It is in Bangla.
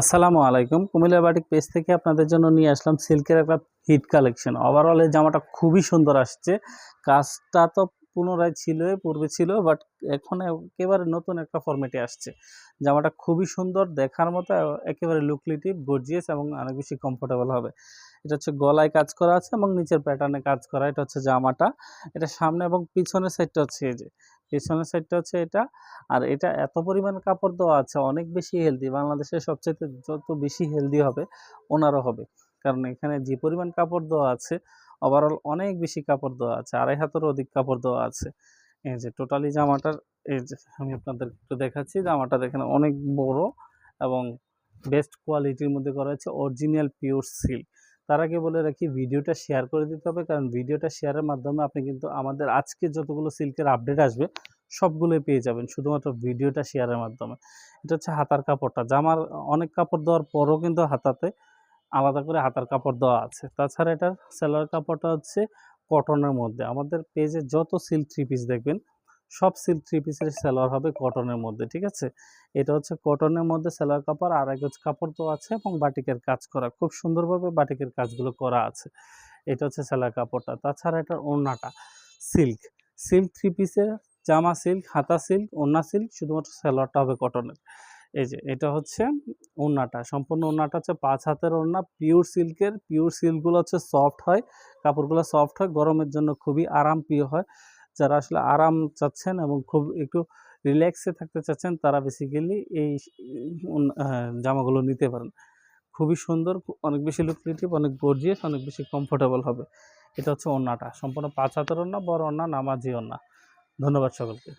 আসসালামু আলাইকুম। কুমিল্লা বাটিক পেজ থেকে আপনাদের জন্য নিয়ে আসলাম সিল্কের একটা হিট কালেকশন। ওভারঅল এই জামাটা খুবই সুন্দর আসছে। কাজটা তো পুনরায় ছিল, পূর্বে ছিল বাট এখন একেবারে নতুন একটা ফরম্যাটে আসছে। জামাটা খুবই সুন্দর, দেখার মতো, একেবারে লুকলিটিভ গর্জিয়াস এবং অনেক বেশি কমফোর্টেবল হবে। এটা হচ্ছে গলায় কাজ করা আছে এবং নিচের প্যাটার্নে কাজ করা, এটা হচ্ছে জামাটা। এটা সামনে এবং পিছনের সাইডটা হচ্ছে এই যে, পিছনের সাইডটা হচ্ছে এটা। আর এটা এত পরিমাণ কাপড় দেওয়া আছে, অনেক বেশি হেলদি বাংলাদেশের সবচেয়ে যত বেশি হেলদি হবে, ওনারও হবে। কারণ এখানে যে পরিমাণ কাপড় দেওয়া আছে ওভারঅল অনেক বেশি কাপড় দেওয়া আছে, আড়াই হাতেরও অধিক কাপড় দেওয়া আছে। এই যে টোটালি জামাটার, এই যে আমি আপনাদের একটু দেখাচ্ছি, জামাটা দেখেন অনেক বড় এবং বেস্ট কোয়ালিটির মধ্যে করা হয়েছে অরিজিনাল পিওর সিল্ক তার আগে বলে রাখি, ভিডিওটা শেয়ার করে দিতে হবে, কারণ ভিডিওটা শেয়ারের মাধ্যমে আপনি কিন্তু আমাদের আজকে যতগুলো সিল্কের আপডেট আসবে, সবগুলোই পেয়ে যাবেন, শুধুমাত্র ভিডিওটা শেয়ারের মাধ্যমে। এটা হচ্ছে হাতার কাপড়টা। জামার অনেক কাপড় দেওয়ার পরও কিন্তু হাতাতে আলাদা করে হাতার কাপড় দেওয়া আছে। তাছাড়া এটার সেলার কাপড়টা হচ্ছে কটনের মধ্যে। আমাদের পেজে যত সিল্ক থ্রি পিস দেখবেন, সব সিল্ক থ্রি পিসের সেলার হবে কটনের মধ্যে, ঠিক আছে? এটা হচ্ছে কটনের মধ্যে সেলার কাপড়, আর এক কাপড় তো আছে এবং বাটিকের কাজ করা, খুব সুন্দরভাবে বাটিকের কাজগুলো করা আছে। এটা হচ্ছে সেলার কাপড়টা। তাছাড়া এটার ওড়নাটা সিল্ক সিল্ক থ্রি পিসের জামা সিল্ক হাতা সিল্ক ওড়না সিল্ক শুধুমাত্র সেলোয়ারটা হবে কটনের এই যে, এটা হচ্ছে ওড়নাটা। সম্পূর্ণ ওড়নাটা হচ্ছে পাঁচ হাতের ওড়না। পিওর সিল্কের পিওর সিল্কগুলো হচ্ছে সফট হয়। কাপড়গুলো সফট হয়, গরমের জন্য খুবই আরাম প্রিয় হয়। যারা আসলে আরাম চাচ্ছেন এবং খুব একটু রিল্যাক্সে থাকতে চাচ্ছেন, তারা বেসিক্যালি এই জামাগুলো নিতে পারেন। খুবই সুন্দর, অনেক বেশি লুক্রেটিভ অনেক গর্জিয়াস অনেক বেশি কমফোর্টেবল হবে। এটা হচ্ছে ওড়নাটা। সম্পূর্ণ পাঁচ হাতের ওড়না, বড় ওড়না, নামাজি ওড়না। ধন্যবাদ সকলকে।